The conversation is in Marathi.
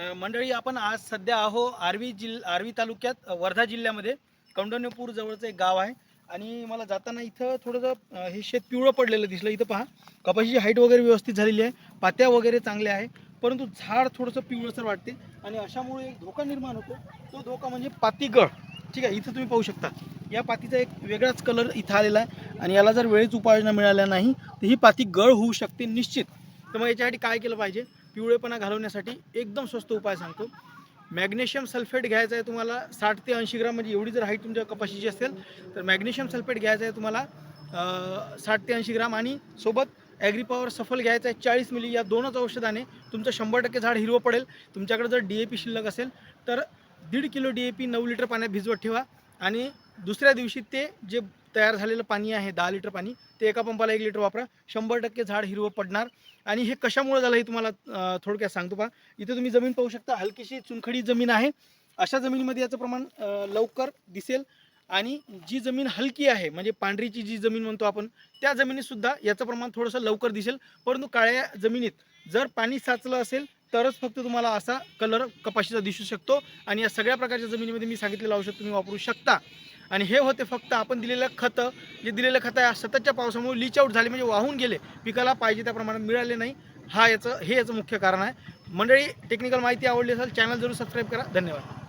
मंडळी आपण आज सध्या आहो आर्वी जिल आर्वी तालुक्यात वर्धा जिल्ह्यामध्ये. कौंडण्यपूर जवळचं एक गाव आहे. आणि मला जाताना इथं थोडंसं हे शेत पिवळं पडलेलं दिसलं. इथं पहा कपाशीची हाईट वगैरे व्यवस्थित झालेली आहे. पात्या वगैरे चांगल्या आहे. परंतु झाड थोडंसं पिवळसर वाटते. आणि अशामुळे एक धोका निर्माण होतो. तो धोका म्हणजे पातीगळ. ठीक आहे इथं तुम्ही पाहू शकता. या पातीचा एक वेगळाच कलर इथं आलेला आहे. आणि याला जर वेळेच उपाययोजना मिळाल्या नाही तर ही पाती गळ होऊ शकते निश्चित. तर मग याच्यासाठी काय केलं पाहिजे? पिवळेपणा घालवण्यासाठी एकदम स्वस्त उपाय सांगतो. मॅग्नेशियम सल्फेट घ्यायचं आहे तुम्हाला साठ ते ऐंशी ग्राम म्हणजे एवढी जर हाईट तुमच्या कपाशीची असेल तर मॅग्नेशियम सल्फेट घ्यायचं आहे तुम्हाला साठ ते ऐंशी ग्राम. आणि सोबत ॲग्रीपॉवर सफल घ्यायचं आहे चाळीस मिली या दोनच औषधाने तुमचं शंभर टक्के झाड हिरवं पडेल. तुमच्याकडे जर डी ए पी शिल्लक असेल तर दीड किलो डी ए पी नऊ लिटर पाण्यात भिजवत ठेवा. आणि दुसऱ्या दिवशी ते जे तयार झालेलं पाणी आहे दहा लिटर पाणी. ते एका पंपाला एक लिटर वापरा. शंभर टक्के झाड हिरवं पडणार. आणि हे कशामुळे झालं हे तुम्हाला थोडक्यात सांगतो पहा. इथे तुम्ही जमीन पाहू शकता. हलकीशी चुनखडी जमीन आहे. अशा जमिनीमध्ये याचं प्रमाण लवकर दिसेल. आणि जी जमीन हलकी आहे म्हणजे पांढरीची जी जमीन म्हणतो आपण त्या जमिनीतसुद्धा याचं प्रमाण थोडंसं लवकर दिसेल. परंतु काळ्या जमिनीत जर पाणी साचलं असेल तरच फक्त तुम्हाला असा कलर कपाशीचा दिसू शकतो आणि या सगळ्या प्रकारच्या जमिनीमध्ये मी सांगितलेलं औषध तुम्ही वापरू शकता. आणि हे होते फक्त आपण दिलेलं खतं. जे दिलेलं खतं आहे सततच्या पावसामुळे लीच आऊट झाले म्हणजे वाहून गेले. पिकाला पाहिजे त्या प्रमाणात मिळाले नाही. हा याचं हे याचं मुख्य कारण आहे. मंडळी टेक्निकल माहिती आवडली असेल चॅनल जरूर सबस्क्राईब करा. धन्यवाद.